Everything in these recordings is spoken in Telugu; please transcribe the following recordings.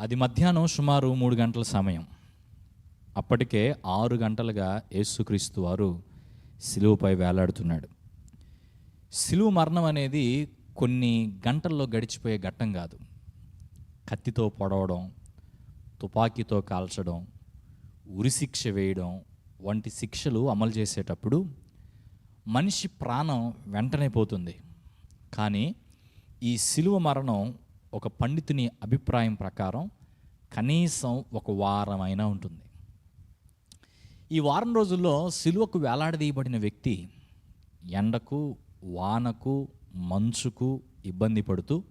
అది మధ్యాహ్నం సుమారు మూడు గంటల సమయం. అప్పటికే ఆరు గంటలుగా యేసుక్రీస్తు వారు సిలువపై వేలాడుతున్నాడు. సిలువ మరణం అనేది కొన్ని గంటల్లో గడిచిపోయే ఘట్టం కాదు. కత్తితో పొడవడం తుపాకీతో కాల్చడం ఉరిశిక్ష వేయడం వంటి శిక్షలు అమలు చేసేటప్పుడు మనిషి ప్రాణం వెంటనే పోతుంది. కానీ ఈ సిలువ మరణం ఒక పండితుని అభిప్రాయం ప్రకారం కనీసం ఒక వారం అయినా ఉంటుంది. ఈ వారం రోజుల్లో సిలువకు వేలాడదీయబడిన వ్యక్తి ఎండకు వానకు మంచుకు ఇబ్బంది పడుతూ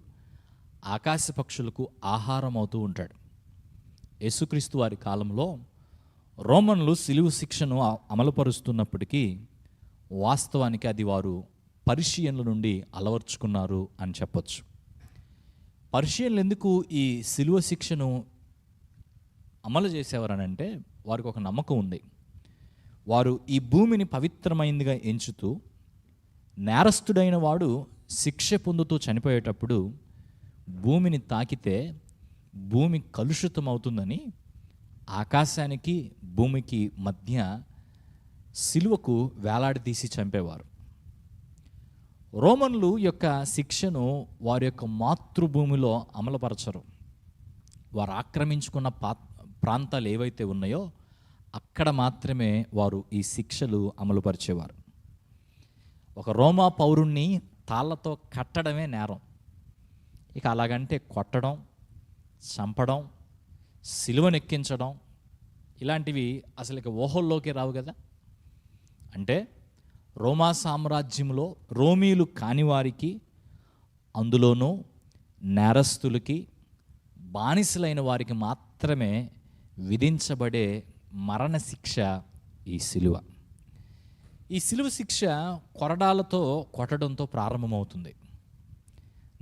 ఆకాశ పక్షులకు ఆహారం అవుతూ ఉంటాడు. యేసుక్రీస్తు వారి కాలంలో రోమన్లు సిలువు శిక్షను అమలుపరుస్తున్నప్పటికీ వాస్తవానికి అది వారు పరిషియన్ల నుండి అలవర్చుకున్నారు అని చెప్పొచ్చు. పర్షియన్లు ఎందుకు ఈ సిలువ శిక్షను అమలు చేసేవారనంటే వారికి ఒక నమ్మకం ఉంది. వారు ఈ భూమిని పవిత్రమైందిగా ఎంచుతూ నేరస్తుడైన వాడు శిక్ష పొందుతూ చనిపోయేటప్పుడు భూమిని తాకితే భూమి కలుషితం అవుతుందని ఆకాశానికి భూమికి మధ్య సిలువకు వేలాడదీసి చంపేవారు. రోమన్లు యొక్క శిక్షను వారి యొక్క మాతృభూమిలో అమలుపరచరు. వారు ఆక్రమించుకున్న పా ప్రాంతాలు ఏవైతే ఉన్నాయో అక్కడ మాత్రమే వారు ఈ శిక్షలు అమలుపరిచేవారు. ఒక రోమా పౌరుణ్ణి తాళ్ళతో కట్టడమే నేరం. ఇక అలాగంటే కొట్టడం చంపడం సిలువనెక్కించడం ఇలాంటివి అసలు ఇక ఊహల్లోకి రావు కదా. అంటే రోమా సామ్రాజ్యంలో రోమీలు కానివారికి అందులోనూ నేరస్తులకి బానిసలైన వారికి మాత్రమే విధించబడే మరణశిక్ష ఈ సిలువ. ఈ సిలువ శిక్ష కొరడాలతో కొట్టడంతో ప్రారంభమవుతుంది.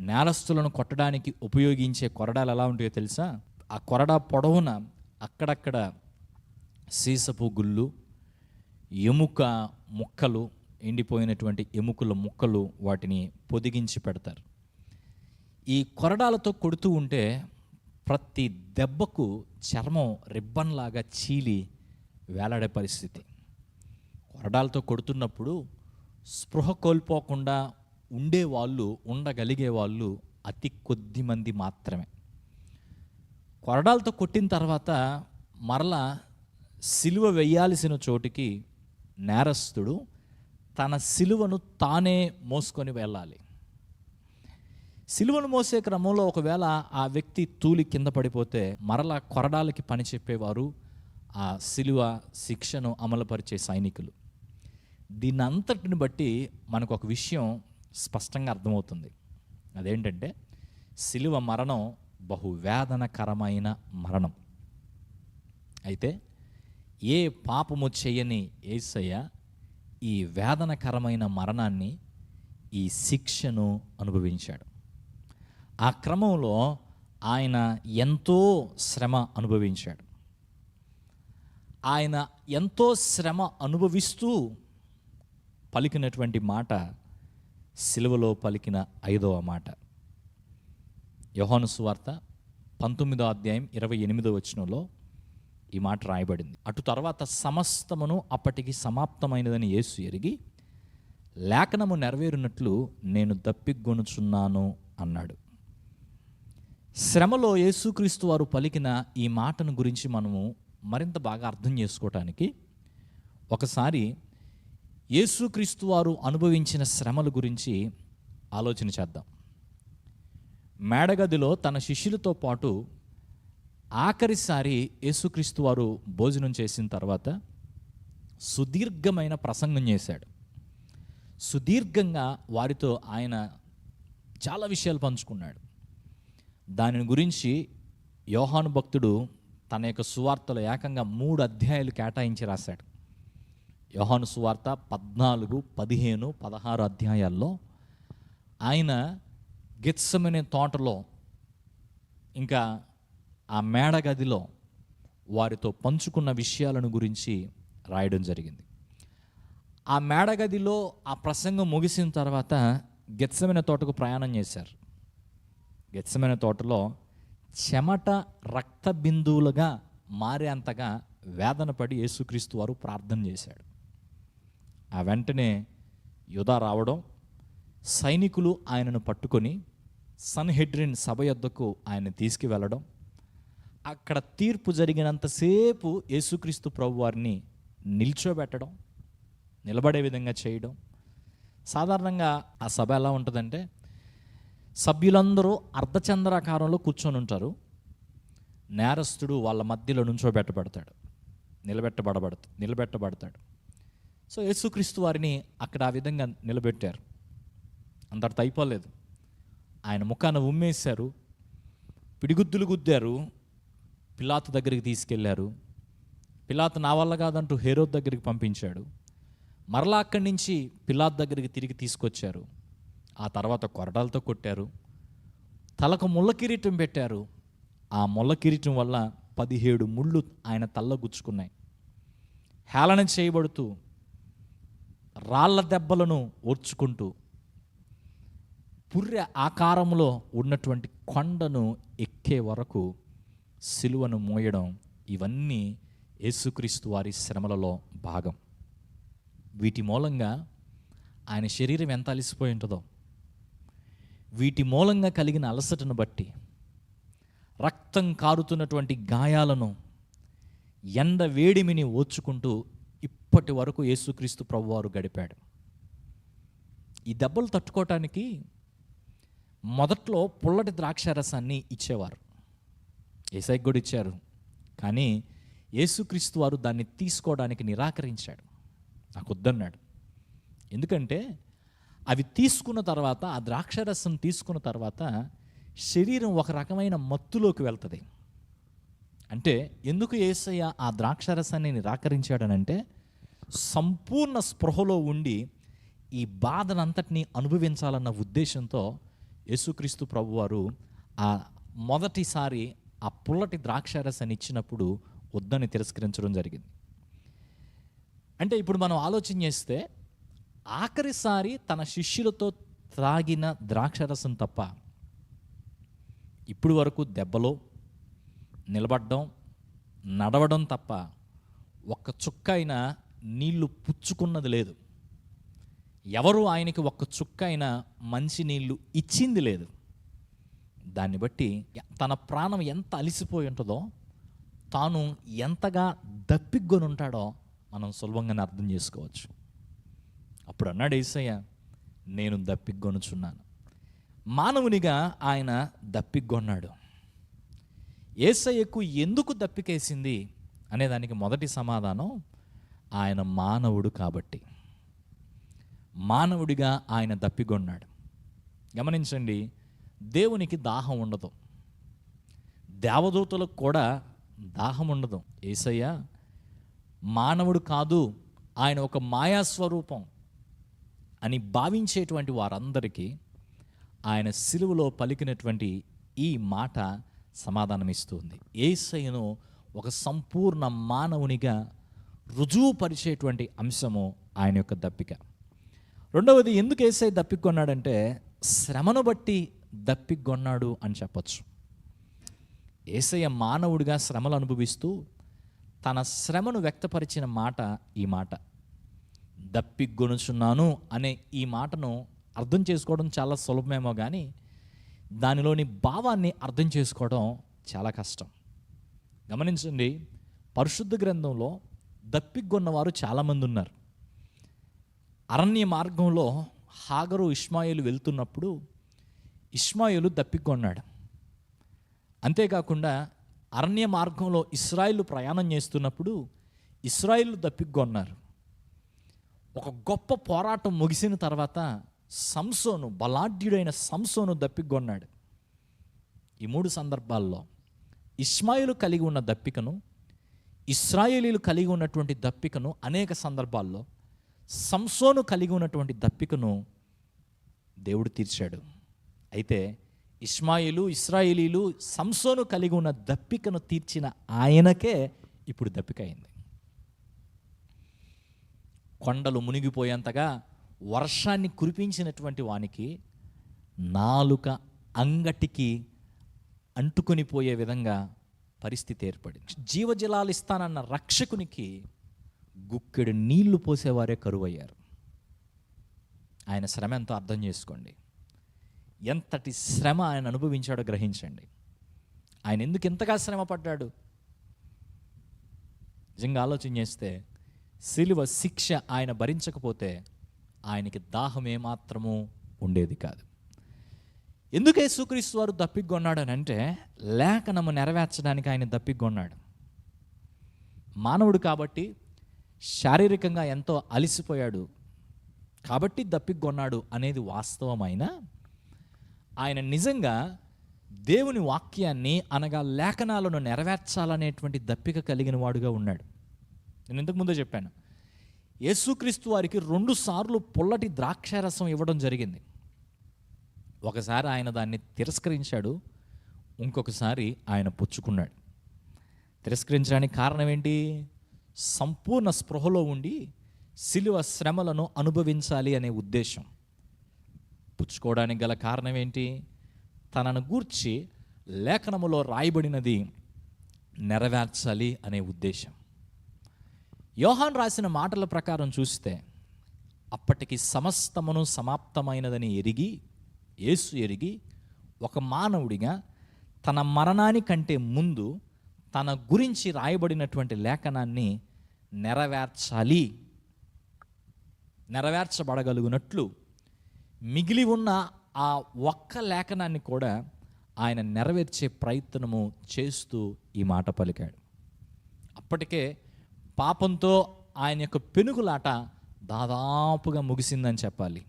నేరస్తులను కొట్టడానికి ఉపయోగించే కొరడాలు ఎలా ఉంటాయో తెలుసా? ఆ కొరడా పొడవున అక్కడక్కడ సీసపు గుళ్ళు ఎముక ముక్కలు ఎండిపోయినటువంటి ఎముకల ముక్కలు వాటిని పొదిగించి పెడతారు. ఈ కొరడాలతో కొడుతూ ఉంటే ప్రతి దెబ్బకు చర్మం రిబ్బన్ లాగా చీలి వేలాడే పరిస్థితి. కొరడాలతో కొడుతున్నప్పుడు స్పృహ కోల్పోకుండా ఉండే వాళ్ళు ఉండగలిగే వాళ్ళు అతి కొద్ది మంది మాత్రమే. కొరడాలతో కొట్టిన తర్వాత మరలా సిలువ వేయాల్సిన చోటికి నేరస్తుడు తన సిలువను తానే మోసుకొని వెళ్ళాలి. సిలువను మోసే క్రమంలో ఒకవేళ ఆ వ్యక్తి తూలి కింద పడిపోతే మరలా కొరడాలకి పని చెప్పేవారు ఆ సిలువ శిక్షను అమలుపరిచే సైనికులు. దీని అంతటిని బట్టి మనకు ఒక విషయం స్పష్టంగా అర్థమవుతుంది. అదేంటంటే సిలువ మరణం బహు వేదనకరమైన మరణం. అయితే ఏ పాపము చేయని ఏసయ్య ఈ వేదనకరమైన మరణాన్ని ఈ శిక్షను అనుభవించాడు. ఆ క్రమంలో ఆయన ఎంతో శ్రమ అనుభవించాడు. ఆయన ఎంతో శ్రమ అనుభవిస్తూ పలికినటువంటి మాట సిలువలో పలికిన ఐదవ మాట. యోహాను సువార్త పంతొమ్మిదో అధ్యాయం ఇరవై ఎనిమిదో వచనంలో ఈ మాట రాయబడింది. అటు తర్వాత సమస్తమును అప్పటికి సమాప్తమైనదని యేసు ఎరిగి లేఖనము నెరవేరినట్లు నేను దప్పిగొనుచున్నాను అన్నాడు. శ్రమలో యేసుక్రీస్తు వారు పలికిన ఈ మాటను గురించి మనము మరింత బాగా అర్థం చేసుకోవటానికి ఒకసారి యేసుక్రీస్తు వారు అనుభవించిన శ్రమల గురించి ఆలోచన చేద్దాం. మేడగదిలో తన శిష్యులతో పాటు ఆఖరిసారి యేసుక్రీస్తు వారు భోజనం చేసిన తర్వాత సుదీర్ఘమైన ప్రసంగం చేశాడు. సుదీర్ఘంగా వారితో ఆయన చాలా విషయాలు పంచుకున్నాడు. దాని గురించి యోహాను భక్తుడు తన యొక్క సువార్తలో ఏకంగా మూడు అధ్యాయాలు కేటాయించి రాశాడు. యోహాను సువార్త పద్నాలుగు పదిహేను పదహారు అధ్యాయాల్లో ఆయన గిత్సమనే తోటలో ఇంకా ఆ మేడగదిలో వారితో పంచుకున్న విషయాలను గురించి రాయడం జరిగింది. ఆ మేడగదిలో ఆ ప్రసంగం ముగిసిన తర్వాత గెత్సమైన తోటకు ప్రయాణం చేశారు. గెత్సమైన తోటలో చెమట రక్త బిందువులుగా మారేంతగా వేదన పడి యేసుక్రీస్తు వారు ప్రార్థన చేశాడు. ఆ వెంటనే యుధ రావడం సైనికులు ఆయనను పట్టుకొని సన్హెడ్రిన్ సభ యొద్దకు ఆయన తీసుకువెళ్ళడం అక్కడ తీర్పు జరిగినంతసేపు యేసుక్రీస్తు ప్రభు వారిని నిల్చోబెట్టడం నిలబడే విధంగా చేయడం. సాధారణంగా ఆ సభ ఎలా ఉంటుందంటే సభ్యులందరూ అర్ధచంద్రాకారంలో కూర్చొని ఉంటారు. నేరస్తుడు వాళ్ళ మధ్యలో నుంచోబెట్టబడతాడు. నిలబెట్టబడబడ నిలబెట్టబడతాడు. సో యేసుక్రీస్తు వారిని అక్కడ ఆ విధంగా నిలబెట్టారు. అంతటితో అయిపోలేదు ఆయన ముఖాన ఉమ్మేశారు. పిడిగుద్దులు గుద్దారు. పిలాతు దగ్గరికి తీసుకెళ్ళారు. పిలాతు నా వల్ల కాదంటూ హేరోద్ దగ్గరికి పంపించాడు. మరలా అక్కడి నుంచి పిలాత్ దగ్గరికి తిరిగి తీసుకొచ్చారు. ఆ తర్వాత కొరడాలతో కొట్టారు. తలకు ముళ్ళ కిరీటం పెట్టారు. ఆ ముళ్ళ కిరీటం వల్ల పదిహేడు ముళ్ళు ఆయన తల్ల గుచ్చుకున్నాయి. హేళన చేయబడుతూ రాళ్ళ దెబ్బలను ఓర్చుకుంటూ పుర్రె ఆకారంలో ఉన్నటువంటి కొండను ఎక్కే వరకు సిలువను మోయడం ఇవన్నీ యేసుక్రీస్తు వారి శ్రమలలో భాగం. వీటి మూలంగా ఆయన శరీరం ఎంత అలసిపోయి ఉంటుందో వీటి మూలంగా కలిగిన అలసటను బట్టి రక్తం కారుతున్నటువంటి గాయాలను ఎండ వేడిమిని ఓచుకుంటూ ఇప్పటి వరకు యేసుక్రీస్తు ప్రభువారు గడిపాడు. ఈ దెబ్బలు తట్టుకోవటానికి మొదట్లో పుల్లటి ద్రాక్షారసాన్ని ఇచ్చేవారు. ఏసైకి కూడా ఇచ్చారు. కానీ యేసుక్రీస్తు వారు దాన్ని తీసుకోవడానికి నిరాకరించాడు. నాకు వద్దన్నాడు. ఎందుకంటే అవి తీసుకున్న తర్వాత ఆ ద్రాక్షరసం తీసుకున్న తర్వాత శరీరం ఒక రకమైన మత్తులోకి వెళ్తుంది. అంటే ఎందుకు ఏసయ్య ఆ ద్రాక్షరసాన్ని నిరాకరించాడనంటే సంపూర్ణ స్పృహలో ఉండి ఈ బాధనంతటినీ అనుభవించాలన్న ఉద్దేశంతో యేసుక్రీస్తు ప్రభువారు ఆ మొదటిసారి ఆ పుల్లటి ద్రాక్షారసాన్ని ఇచ్చినప్పుడు వద్దని తిరస్కరించడం జరిగింది. అంటే ఇప్పుడు మనం ఆలోచన చేస్తే ఆఖరిసారి తన శిష్యులతో త్రాగిన ద్రాక్షరసం తప్ప ఇప్పుడు వరకు దెబ్బలో నిలబడడం నడవడం తప్ప ఒక్క చుక్క అయినా నీళ్ళు పుచ్చుకున్నది లేదు. ఎవరు ఆయనకి ఒక్క చుక్క అయినా మంచి నీళ్ళు ఇచ్చింది లేదు. దాన్ని బట్టి తన ప్రాణం ఎంత అలిసిపోయి ఉంటుందో తాను ఎంతగా దప్పిగ్గొని ఉంటాడో మనం సులభంగానే అర్థం చేసుకోవచ్చు. అప్పుడు అన్నాడు ఏసయ్య నేను దప్పిగ్గొనుచున్నాను. మానవునిగా ఆయన దప్పిగ్గొన్నాడు. ఏసయ్యకు ఎందుకు దప్పికేసింది అనేదానికి మొదటి సమాధానం ఆయన మానవుడు కాబట్టి. మానవుడిగా ఆయన దప్పిగొన్నాడు గమనించండి దేవునికి దాహం ఉండదు. దేవదూతలకు కూడా దాహం ఉండదు. ఏసయ్య మానవుడు కాదు ఆయన ఒక మాయా స్వరూపం అని భావించేటువంటి వారందరికీ ఆయన సిలువలో పలికినటువంటి ఈ మాట సమాధానమిస్తుంది. ఏసయ్యను ఒక సంపూర్ణ మానవునిగా రుజువుపరిచేటువంటి అంశము ఆయన యొక్క దప్పిక. రెండవది ఎందుకు ఏసై దప్పికొన్నాడంటే శ్రమను బట్టి దప్పిగొన్నాడు అని చెప్పచ్చు. ఏసయ్య మానవుడిగా శ్రమలు అనుభవిస్తూ తన శ్రమను వ్యక్తపరిచిన మాట ఈ మాట. దప్పిగొనుచున్నాను అనే ఈ మాటను అర్థం చేసుకోవడం చాలా సులభమేమో కానీ దానిలోని భావాన్ని అర్థం చేసుకోవడం చాలా కష్టం. గమనించండి పరిశుద్ధ గ్రంథంలో దప్పిగొన్నవారు చాలామంది ఉన్నారు. అరణ్య మార్గంలో హాగరు ఇష్మాయిలు వెళ్తున్నప్పుడు ఇస్మాయిలు దప్పికొన్నాడు. అంతేకాకుండా అరణ్య మార్గంలో ఇస్రాయిల్ ప్రయాణం చేస్తున్నప్పుడు ఇస్రాయిల్ దప్పికొన్నారు. ఒక గొప్ప పోరాటం ముగిసిన తర్వాత సంసోను బలాఢ్యుడైన సంసోను దప్పికొన్నాడు. ఈ మూడు సందర్భాల్లో ఇస్మాయిలు కలిగి ఉన్న దప్పికను ఇస్రాయేలీలు కలిగి ఉన్నటువంటి దప్పికను అనేక సందర్భాల్లో సంసోను కలిగి ఉన్నటువంటి దప్పికను దేవుడు తీర్చాడు. అయితే ఇస్మాయిలు ఇస్రాయిలీలు సంసోను కలిగి ఉన్న దప్పికను తీర్చిన ఆయనకే ఇప్పుడు దప్పిక అయింది. కొండలు మునిగిపోయేంతగా వర్షాన్ని కురిపించినటువంటి వానికి నాలుక అంగటికి అంటుకొని పోయే విధంగా పరిస్థితి ఏర్పడింది. జీవజలాలు ఇస్తానన్న రక్షకునికి గుక్కెడు నీళ్ళు పోసేవారే కరువయ్యారు. ఆయన శ్రమ ఎంతో అర్థం చేసుకోండి. ఎంతటి శ్రమ ఆయన అనుభవించాడో గ్రహించండి. ఆయన ఎందుకు ఇంతగా శ్రమ పడ్డాడు? నిజంగా ఆలోచన చేస్తే సిలువ శిక్ష ఆయన భరించకపోతే ఆయనకి దాహం ఏమాత్రము ఉండేది కాదు. ఎందుకు యేసుక్రీస్తు వారు దప్పికొన్నాడు అని అంటే లేఖనము నెరవేర్చడానికి ఆయన దప్పిగొన్నాడు మానవుడు కాబట్టి శారీరకంగా ఎంతో అలసిపోయాడు. కాబట్టి దప్పిగొన్నాడు అనేది వాస్తవమైన ఆయన నిజంగా దేవుని వాక్యాన్ని అనగా లేఖనాలను నెరవేర్చాలనేటువంటి దప్పిక కలిగిన వాడుగా ఉన్నాడు. నేను ఇంతకు ముందే చెప్పాను. యేసుక్రీస్తు వారికి రెండు సార్లు పొల్లటి ద్రాక్షారసం ఇవ్వడం జరిగింది. ఒకసారి ఆయన దాన్ని తిరస్కరించాడు ఇంకొకసారి ఆయన పుచ్చుకున్నాడు. తిరస్కరించడానికి కారణం ఏంటి? సంపూర్ణ స్పృహలో ఉండి శిలువ శ్రమలను అనుభవించాలి అనే ఉద్దేశం. పుచ్చుకోవడానికి గల కారణం ఏంటి? తనను గూర్చి లేఖనములో రాయబడినది నెరవేర్చాలి అనే ఉద్దేశం. యోహాన్ రాసిన మాటల ప్రకారం చూస్తే అప్పటికి సమస్తమును సమాప్తమైనదని ఎరిగి యేసు ఎరిగి ఒక మానవుడిగా తన మరణానికంటే ముందు తన గురించి రాయబడినటువంటి లేఖనాన్ని నెరవేర్చాలి నెరవేర్చబడగలుగునట్లు మిగిలి ఉన్న ఆ ఒక్క లేఖనాన్ని కూడా ఆయన నెరవేర్చే ప్రయత్నము చేస్తూ ఈ మాట పలికాడు. అప్పటికే పాపంతో ఆయన యొక్క పెనుగులాట దాదాపుగా ముగిసిందని చెప్పాలి.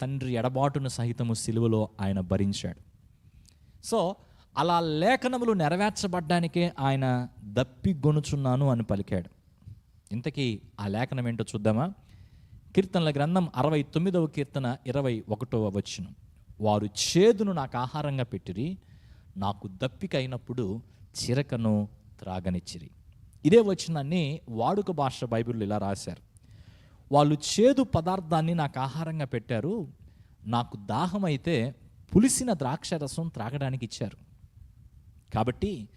తండ్రి ఎడబాటును సహితము సిలువలో ఆయన భరించాడు. సో అలా లేఖనములు నెరవేర్చబడ్డానికే ఆయన దప్పిగొనుచున్నాను అని పలికాడు. ఇంతకీ ఆ లేఖనం ఏంటో చూద్దామా? కీర్తనల గ్రంథం అరవై తొమ్మిదవ కీర్తన ఇరవై ఒకటవ వచనం. వారు చేదును నాకు ఆహారంగా పెట్టిరి నాకు దప్పిక అయినప్పుడు చిరకను త్రాగనిచ్చిరి. ఇదే వచనాన్ని వాడుక భాష బైబిల్ ఇలా రాశారు. వాళ్ళు చేదు పదార్థాన్ని నాకు ఆహారంగా పెట్టారు నాకు దాహం అయితే పులిసిన ద్రాక్ష రసం త్రాగడానికి ఇచ్చారు. కాబట్టి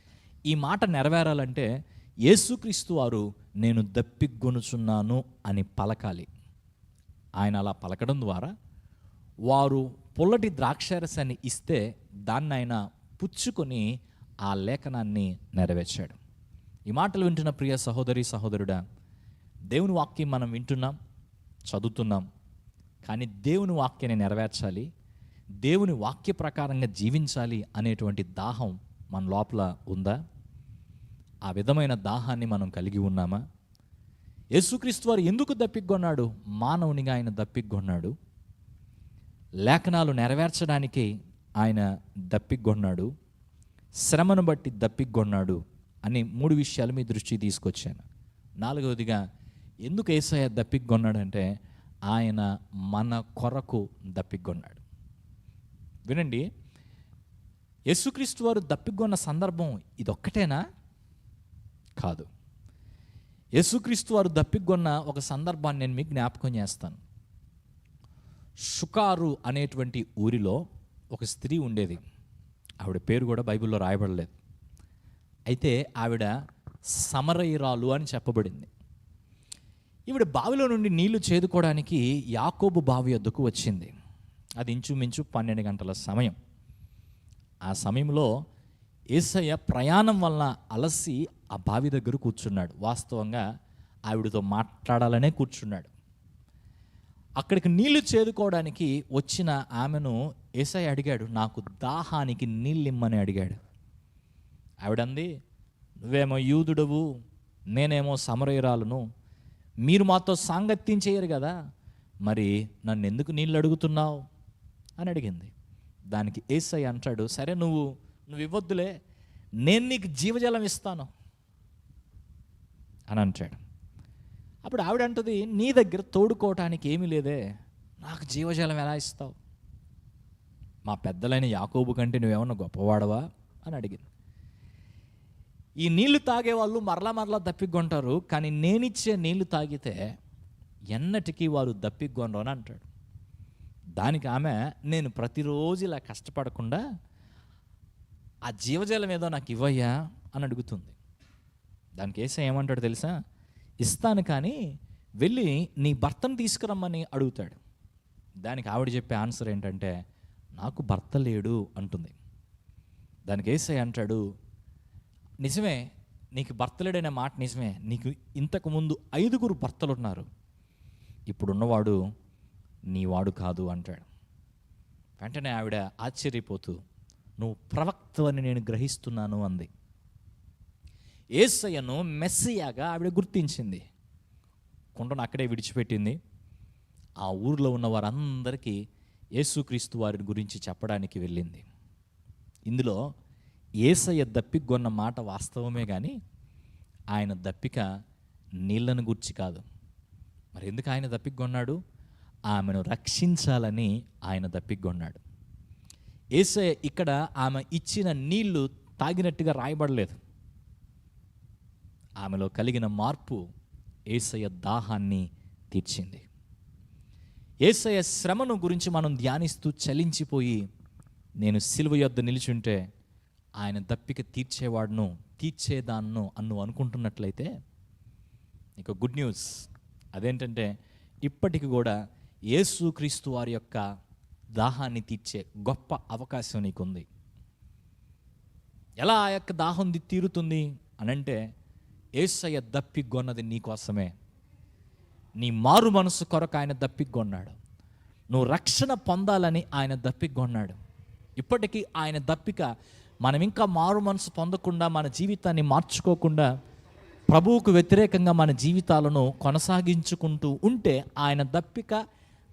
ఈ మాట నెరవేరాలంటే యేసుక్రీస్తు వారు నేను దప్పిగొనుచున్నాను అని పలకాలి. ఆయన అలా పలకడం ద్వారా వారు పుల్లటి ద్రాక్షారసాన్ని ఇస్తే దాన్ని ఆయన పుచ్చుకొని ఆ లేఖనాన్ని నెరవేర్చాడు. ఈ మాటలు వింటున్న ప్రియ సహోదరి సహోదరుడా దేవుని వాక్యం మనం వింటున్నాం చదువుతున్నాం కానీ దేవుని వాక్యాన్ని నెరవేర్చాలి దేవుని వాక్య ప్రకారంగా జీవించాలి అనేటువంటి దాహం మన లోపల ఉందా? ఆ విధమైన దాహాన్ని మనం కలిగి ఉన్నామా? యేసుక్రీస్తు వారు ఎందుకు దప్పికొన్నాడు మానవునిగా ఆయన దప్పిగొన్నాడు లేఖనాలు నెరవేర్చడానికి ఆయన దప్పిగొన్నాడు శ్రమను బట్టి దప్పిగొన్నాడు అని మూడు విషయాలు మీ దృష్టి తీసుకొచ్చాను. నాలుగవదిగా ఎందుకు ఏసయ్య దప్పిగొన్నాడంటే ఆయన మన కొరకు దప్పిగొన్నాడు వినండి యేసుక్రీస్తు వారు దప్పిగొన్న సందర్భం ఇదొక్కటేనా? కాదు. యేసుక్రీస్తు వారు దప్పిగొన్న ఒక సందర్భాన్ని నేను మీకు జ్ఞాపకం చేస్తాను. షుకారు అనేటువంటి ఊరిలో ఒక స్త్రీ ఉండేది. ఆవిడ పేరు కూడా బైబిల్లో రాయబడలేదు. అయితే ఆవిడ సమరయిరాలు అని చెప్పబడింది. ఈవిడ బావిలో నుండి నీళ్ళు చేదుకోవడానికి యాకోబు బావి వద్దకు వచ్చింది. అది ఇంచుమించు పన్నెండు గంటల సమయం. ఆ సమయంలో ఏసయ్య ప్రయాణం వలన అలసి ఆ బావి దగ్గర కూర్చున్నాడు. వాస్తవంగా ఆవిడతో మాట్లాడాలనే కూర్చున్నాడు. అక్కడికి నీళ్ళు చేదుకోవడానికి వచ్చిన ఆమెను ఏసై అడిగాడు. నాకు దాహానికి నీళ్ళిమ్మని అడిగాడు. ఆవిడంది నువ్వేమో యూదుడవు నేనేమో సమరయురాలను మీరు మాతో సాంగత్యం చేయరు కదా మరి నన్ను ఎందుకు నీళ్ళు అడుగుతున్నావు? అని అడిగింది. దానికి ఏసై అంటాడు సరే నువ్వు నువ్వు ఇవ్వద్దులే నేను నీకు జీవజలం ఇస్తాను. అని అంటాడు. అప్పుడు ఆవిడ అంటది నీ దగ్గర తోడుకోవటానికి ఏమీ లేదే. నాకు జీవజలం ఎలా ఇస్తావు? మా పెద్దలైన యాకోబు కంటే నువ్వేమన్నా గొప్పవాడవా? అని అడిగింది. ఈ నీళ్ళు తాగే వాళ్ళు మరలా మరలా దప్పికొంటారు కానీ నేనిచ్చే నీళ్ళు తాగితే ఎన్నటికీ వారు దప్పికొనరు అని అంటాడు. దానికి ఆమె నేను ప్రతిరోజు ఇలా కష్టపడకుండా ఆ జీవజలం ఏదో నాకు ఇవ్వయ్యా అని అడుగుతుంది. దానికి ఏసై ఏమంటాడు తెలుసా? ఇస్తాను కానీ వెళ్ళి నీ భర్తను తీసుకురమ్మని అడుగుతాడు. దానికి ఆవిడ చెప్పే ఆన్సర్ ఏంటంటే నాకు భర్త లేడు అంటుంది. దానికి ఏసై అంటాడు నిజమే నీకు భర్త లేడనే మాట నిజమే నీకు ఇంతకు ముందు ఐదుగురు భర్తలు ఉన్నారు. ఇప్పుడున్నవాడు నీ వాడు కాదు అంటాడు. వెంటనే ఆవిడ ఆశ్చర్యపోతూ నువ్వు ప్రవక్తవని నేను గ్రహిస్తున్నాను అంది. ఏసయ్యను మెస్సియాగా ఆవిడ గుర్తించింది. కుండను అక్కడే విడిచిపెట్టింది. ఆ ఊర్లో ఉన్న వారందరికీ యేసుక్రీస్తు వారి గురించి చెప్పడానికి వెళ్ళింది. ఇందులో ఏసయ్య దప్పికొన్న మాట వాస్తవమే కానీ ఆయన దప్పిక నీళ్ళను గుర్చి కాదు. మరి ఎందుకు ఆయన దప్పికొన్నాడు? ఆమెను రక్షించాలని ఆయన దప్పికొన్నాడు. ఏసయ్య ఇక్కడ ఆమె ఇచ్చిన నీళ్ళు తాగినట్టుగా రాయబడలేదు. ఆమెలో కలిగిన మార్పు ఏసయ దాహాన్ని తీర్చింది. ఏసయ శ్రమను గురించి మనం ధ్యానిస్తూ చలించిపోయి నేను సిలువ యొద్ద నిలిచుంటే ఆయన దప్పిక తీర్చేవాడును తీర్చేదాన్ను అన్ను అనుకుంటున్నట్లయితే ఇక గుడ్ న్యూస్. అదేంటంటే ఇప్పటికి కూడా యేసుక్రీస్తు వారి యొక్క దాహాన్ని తీర్చే గొప్ప అవకాశం నీకుంది. ఎలా ఆ యొక్క దాహం తీరుతుంది అనంటే ఏసయ్య దప్పిగొన్నది నీకోసమే నీ మారు మనసు కొరకు ఆయన దప్పిగొన్నాడు నువ్వు రక్షణ పొందాలని ఆయన దప్పిగొన్నాడు ఇప్పటికీ ఆయన దప్పిక మనం ఇంకా మారు మనసు పొందకుండా మన జీవితాన్ని మార్చుకోకుండా ప్రభువుకు వ్యతిరేకంగా మన జీవితాలను కొనసాగించుకుంటూ ఉంటే ఆయన దప్పిక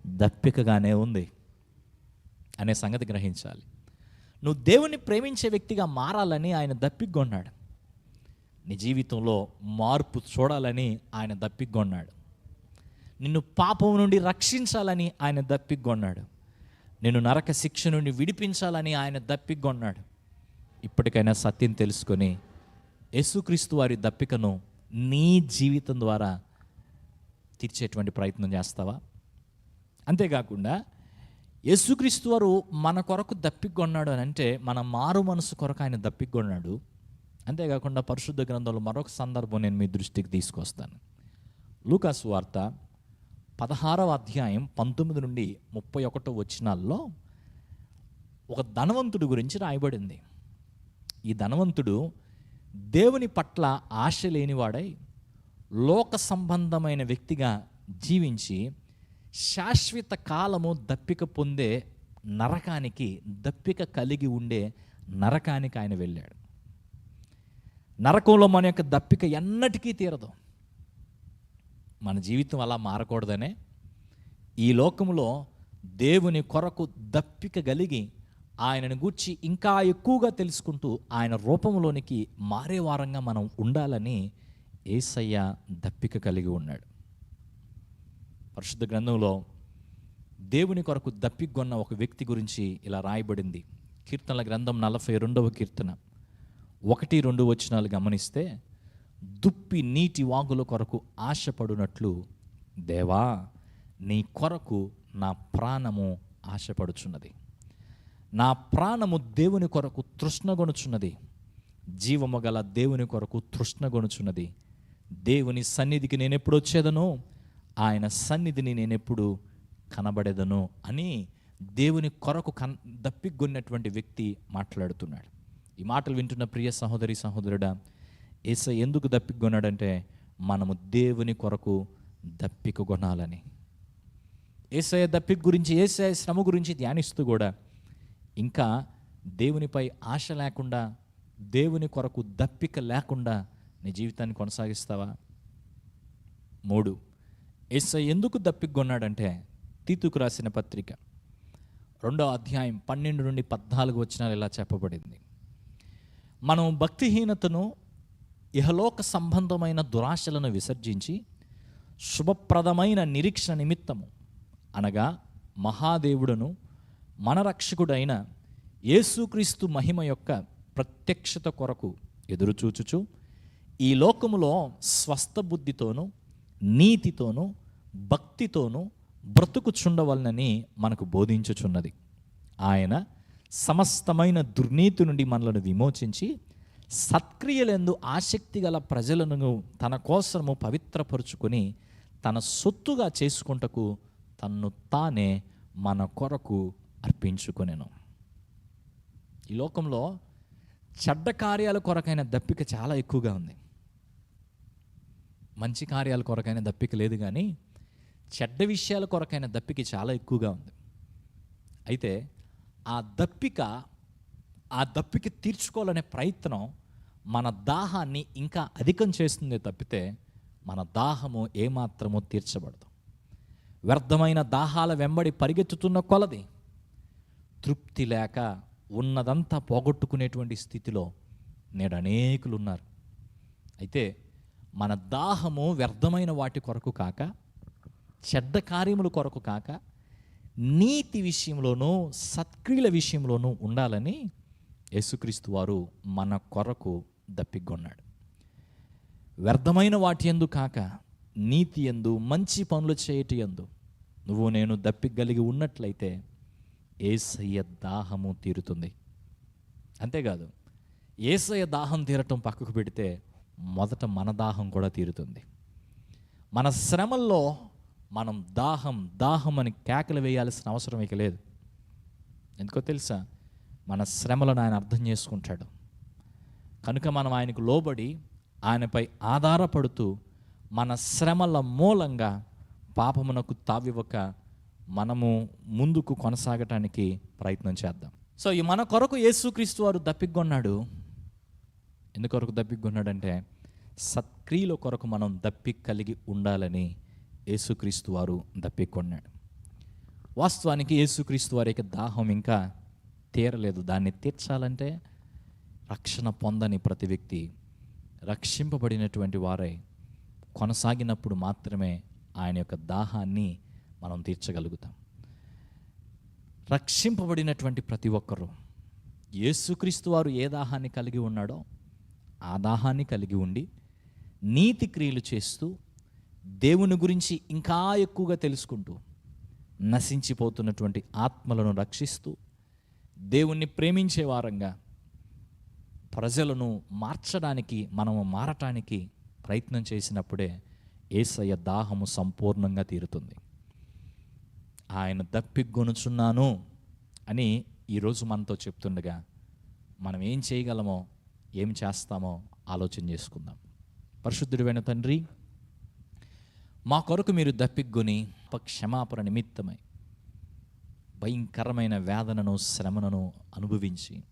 దప్పికగానే ఉంది అనే సంగతి గ్రహించాలి. నువ్వు దేవుని ప్రేమించే వ్యక్తిగా మారాలని ఆయన దప్పిగొన్నాడు నీ జీవితంలో మార్పు చూడాలని ఆయన దప్పికొన్నాడు నిన్ను పాపం నుండి రక్షించాలని ఆయన దప్పిగొన్నాడు నిన్ను నరక శిక్ష నుండి విడిపించాలని ఆయన దప్పిగొన్నాడు ఇప్పటికైనా సత్యం తెలుసుకొని యేసుక్రీస్తు వారి దప్పికను నీ జీవితం ద్వారా తీర్చేటువంటి ప్రయత్నం చేస్తావా? అంతేకాకుండా యేసుక్రీస్తు వారు మన కొరకు దప్పిగొన్నాడు అని అంటే మన మారు మనసు కొరకు ఆయన దప్పికొన్నాడు అంతేకాకుండా పరిశుద్ధ గ్రంథంలో మరొక సందర్భం నేను మీ దృష్టికి తీసుకొస్తాను. లూకాస్ వార్త పదహారవ అధ్యాయం పంతొమ్మిది నుండి ముప్పై ఒకటో వచనాల్లో ఒక ధనవంతుడి గురించి రాయబడింది. ఈ ధనవంతుడు దేవుని పట్ల ఆశ లేనివాడై లోక సంబంధమైన వ్యక్తిగా జీవించి శాశ్వత కాలము దప్పిక పొందే నరకానికి దప్పిక కలిగి ఉండే నరకానికి ఆయన వెళ్ళాడు. నరకంలో మన యొక్క దప్పిక ఎన్నటికీ తీరదు. మన జీవితం అలా మారకూడదనే ఈ లోకంలో దేవుని కొరకు దప్పిక కలిగి ఆయనను గూర్చి ఇంకా ఎక్కువగా తెలుసుకుంటూ ఆయన రూపంలోనికి మారే వారంగా మనం ఉండాలని ఏసయ్య దప్పిక కలిగి ఉన్నాడు. పరిశుద్ధ గ్రంథంలో దేవుని కొరకు దప్పిగొన్న ఒక వ్యక్తి గురించి ఇలా రాయబడింది. కీర్తనల గ్రంథం నలభై రెండవ కీర్తన. ఒకటి రెండు వచనాలు గమనిస్తే దుప్పి నీటి వాగుల కొరకు ఆశపడునట్లు దేవా నీ కొరకు నా ప్రాణము ఆశపడుచున్నది. నా ప్రాణము దేవుని కొరకు తృష్ణగొనుచున్నది. జీవము గల దేవుని కొరకు తృష్ణగొనుచున్నది. దేవుని సన్నిధికి నేను ఎప్పుడు వచ్చేదను? ఆయన సన్నిధిని నేను ఎప్పుడు కనబడేదను? అని దేవుని కొరకు కన్ దప్పిగొన్నటువంటి వ్యక్తి మాట్లాడుతున్నాడు. ఈ మాటలు వింటున్న ప్రియ సహోదరి సహోదరుడా ఏస ఎందుకు దప్పికొన్నాడంటే మనము దేవుని కొరకు దప్పిక కొనాలని. ఏసయ దప్పిక గురించి ఏసయ శ్రమ గురించి ధ్యానిస్తూ కూడా ఇంకా దేవునిపై ఆశ లేకుండా దేవుని కొరకు దప్పిక లేకుండా నీ జీవితాన్ని కొనసాగిస్తావా? మూడు ఏసై ఎందుకు దప్పికొన్నాడంటే తీతుకు రాసిన పత్రిక రెండో అధ్యాయం పన్నెండు నుండి పద్నాలుగు వచ్చినాలు ఇలా చెప్పబడింది. మనం భక్తిహీనతను ఇహలోక సంబంధమైన దురాశలను విసర్జించి శుభప్రదమైన నిరీక్షణ నిమిత్తము అనగా మహాదేవుడును మన రక్షకుడైన యేసుక్రీస్తు మహిమ యొక్క ప్రత్యక్షత కొరకు ఎదురుచూచుచు ఈ లోకములో స్వస్థ బుద్ధితోనూ నీతితోనూ భక్తితోనూ బ్రతుకుచుండవలనని మనకు బోధించుచున్నది. ఆయన సమస్తమైన దుర్నీతి నుండి మనలను విమోచించి సత్క్రియలందు ఆసక్తి గల ప్రజలను తన కోసము పవిత్రపరుచుకొని తన సొత్తుగా చేసుకుంటకు తన్ను తానే మన కొరకు అర్పించుకొనేను. ఈ లోకంలో చెడ్డ కార్యాల కొరకైన దప్పిక చాలా ఎక్కువగా ఉంది. మంచి కార్యాల కొరకైన దప్పిక లేదు కానీ చెడ్డ విషయాల కొరకైన దప్పిక చాలా ఎక్కువగా ఉంది. అయితే ఆ దప్పిక ఆ దప్పిక తీర్చుకోవాలనే ప్రయత్నం మన దాహాన్ని ఇంకా అధికం చేస్తుంది తప్పితే మన దాహము ఏమాత్రము తీర్చబడదు. వ్యర్థమైన దాహాల వెంబడి పరిగెత్తుతున్న కొలది తృప్తి లేక ఉన్నదంతా పోగొట్టుకునేటువంటి స్థితిలో నేడు అనేకులు ఉన్నారు అయితే మన దాహము వ్యర్థమైన వాటి కొరకు కాక చెడ్డ కార్యముల కొరకు కాక నీతి విషయంలోనూ సత్క్రియల విషయంలోనూ ఉండాలని యేసుక్రీస్తు వారు మన కొరకు దప్పిగొన్నాడు వ్యర్థమైన వాటి ఎందు కాక నీతి ఎందు మంచి పనులు చేయటి ఎందు నువ్వు నేను దప్పిగలిగి ఉన్నట్లయితే ఏసయ్య దాహము తీరుతుంది. అంతేకాదు ఏసయ్య దాహం తీరటం పక్కకు పెడితే మొదట మన దాహం కూడా తీరుతుంది. మన శ్రమల్లో మనం దాహం దాహం అని కేకలు వేయాల్సిన అవసరం ఇక లేదు. ఎందుకో తెలుసా? మన శ్రమలను ఆయన అర్థం చేసుకుంటాడు. కనుక మనం ఆయనకు లోబడి ఆయనపై ఆధారపడుతూ మన శ్రమల మూలంగా పాపమునకు తావివ్వక మనము ముందుకు కొనసాగటానికి ప్రయత్నం చేద్దాం. సో ఈ మన కొరకు యేసుక్రీస్తు వారు దప్పికొన్నాడు. ఎందుకొరకు దప్పిగొన్నాడంటే సత్క్రియల కొరకు మనం దప్పి కలిగి ఉండాలని యేసుక్రీస్తు వారు దప్పికొన్నాడు. వాస్తవానికి యేసుక్రీస్తు వారి యొక్క దాహం ఇంకా తీరలేదు. దాన్ని తీర్చాలంటే రక్షణ పొందని ప్రతి వ్యక్తి రక్షింపబడినటువంటి వారే కొనసాగినప్పుడు మాత్రమే ఆయన యొక్క దాహాన్ని మనం తీర్చగలుగుతాం. రక్షింపబడినటువంటి ప్రతి ఒక్కరూ యేసుక్రీస్తు వారు ఏ దాహాన్ని కలిగి ఉన్నాడో ఆ దాహాన్ని కలిగి ఉండి నీతి క్రియలు చేస్తూ దేవుని గురించి ఇంకా ఎక్కువగా తెలుసుకుంటూ నశించిపోతున్నటువంటి ఆత్మలను రక్షిస్తూ దేవుణ్ణి ప్రేమించే వారంగా ప్రజలను మార్చడానికి మనము మారటానికి ప్రయత్నం చేసినప్పుడే ఏసయ్య దాహము సంపూర్ణంగా తీరుతుంది. ఆయన దప్పిగొనుచున్నాను అని ఈరోజు మనతో చెప్తుండగా మనం ఏం చేయగలమో ఏం చేస్తామో ఆలోచన చేసుకుందాం. పరిశుద్ధుడివైన తండ్రి మా కొరకు మీరు దప్పిగ్గుని క్షమాపణ నిమిత్తమై భయంకరమైన వేదనను శ్రమను అనుభవించి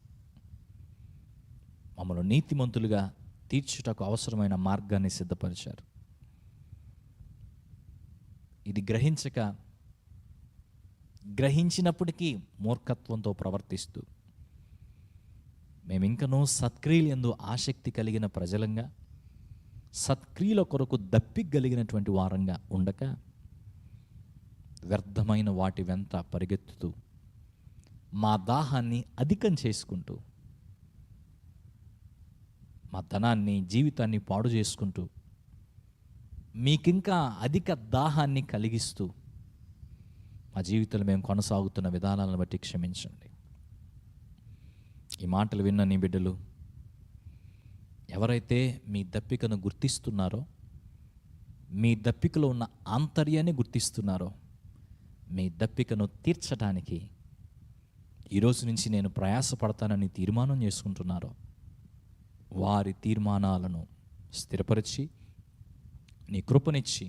మమ్మల్ని నీతిమంతులుగా తీర్చుటకు అవసరమైన మార్గాన్ని సిద్ధపరిచారు. ఇది గ్రహించక గ్రహించినప్పటికీ మూర్ఖత్వంతో ప్రవర్తిస్తూ మేమింకనూ సత్క్రియలు ఎందు ఆసక్తి కలిగిన ప్రజలంగా సత్క్రియల కొరకు దప్పిగలిగినటువంటి వారంగా ఉండక వ్యర్థమైన వాటి వెంత పరిగెత్తుతూ మా దాహాన్ని అధికం చేసుకుంటూ మా ధనాన్ని జీవితాన్ని పాడు చేసుకుంటూ మీకింకా అధిక దాహాన్ని కలిగిస్తూ మా జీవితంలో మేము కొనసాగుతున్న విధానాలను బట్టి క్షమించండి. ఈ మాటలు విన్న నీ బిడ్డలు ఎవరైతే మీ దప్పికను గుర్తిస్తున్నారో మీ దప్పికలో ఉన్న ఆంతర్యాన్ని గుర్తిస్తున్నారో మీ దప్పికను తీర్చడానికి ఈరోజు నుంచి నేను ప్రయాసపడతానని తీర్మానం చేసుకుంటున్నారో వారి తీర్మానాలను స్థిరపరిచి నీ కృపనిచ్చి